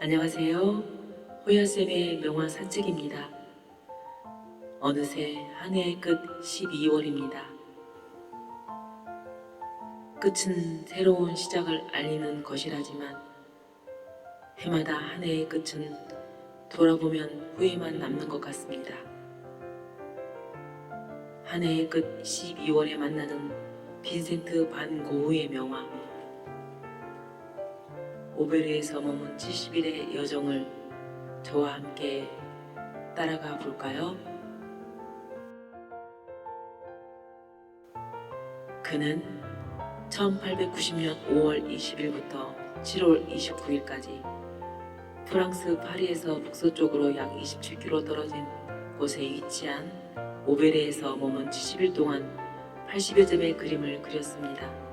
안녕하세요. 호야쌤의 명화 산책입니다. 어느새 한 해의 끝 12월입니다. 끝은 새로운 시작을 알리는 것이라지만 해마다 한 해의 끝은 돌아보면 후회만 남는 것 같습니다. 한 해의 끝 12월에 만나는 빈센트 반 고흐의 명화 오베르에서 머문 70일의 여정을 저와 함께 따라가 볼까요? 그는 1890년 5월 20일부터 7월 29일까지 프랑스 파리에서 북서쪽으로 약 27km 떨어진 곳에 위치한 오베르에서 머문 70일 동안 80여 점의 그림을 그렸습니다.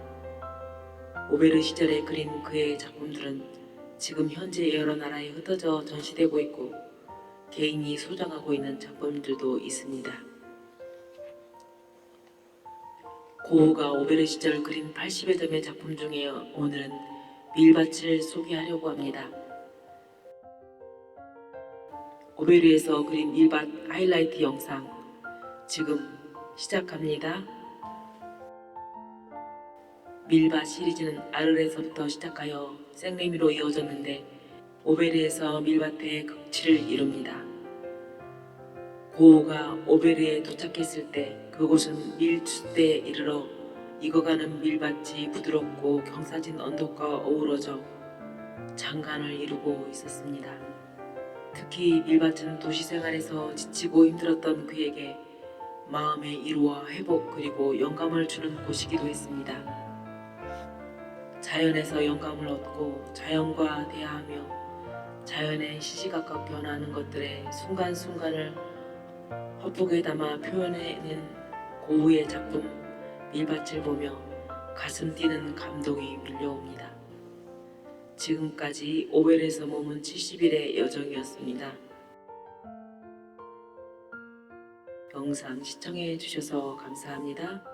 오베르 시절에 그린 그의 작품들은 지금 현재 여러 나라에 흩어져 전시되고 있고 개인이 소장하고 있는 작품들도 있습니다. 고흐가 오베르 시절 그린 80여 점의 작품 중에 오늘은 밀밭을 소개하려고 합니다. 오베르에서 그린 밀밭 하이라이트 영상 지금 시작합니다. 밀밭 시리즈는 아르레서부터 시작하여 생레미로 이어졌는데 오베르에서 밀밭의 극치를 이룹니다. 고우가 오베르에 도착했을 때 그곳은 밀추대에 이르러 익어가는 밀밭이 부드럽고 경사진 언덕과 어우러져 장관을 이루고 있었습니다. 특히 밀밭은 도시 생활에서 지치고 힘들었던 그에게 마음의 위로와 회복 그리고 영감을 주는 곳이기도 했습니다. 자연에서 영감을 얻고 자연과 대화하며 자연의 시시각각 변하는 것들의 순간순간을 헛북에 담아 표현해낸 고흐의 작품 밀밭을 보며 가슴 뛰는 감동이 밀려옵니다. 지금까지 오벨에서 머문 70일의 여정이었습니다. 영상 시청해 주셔서 감사합니다.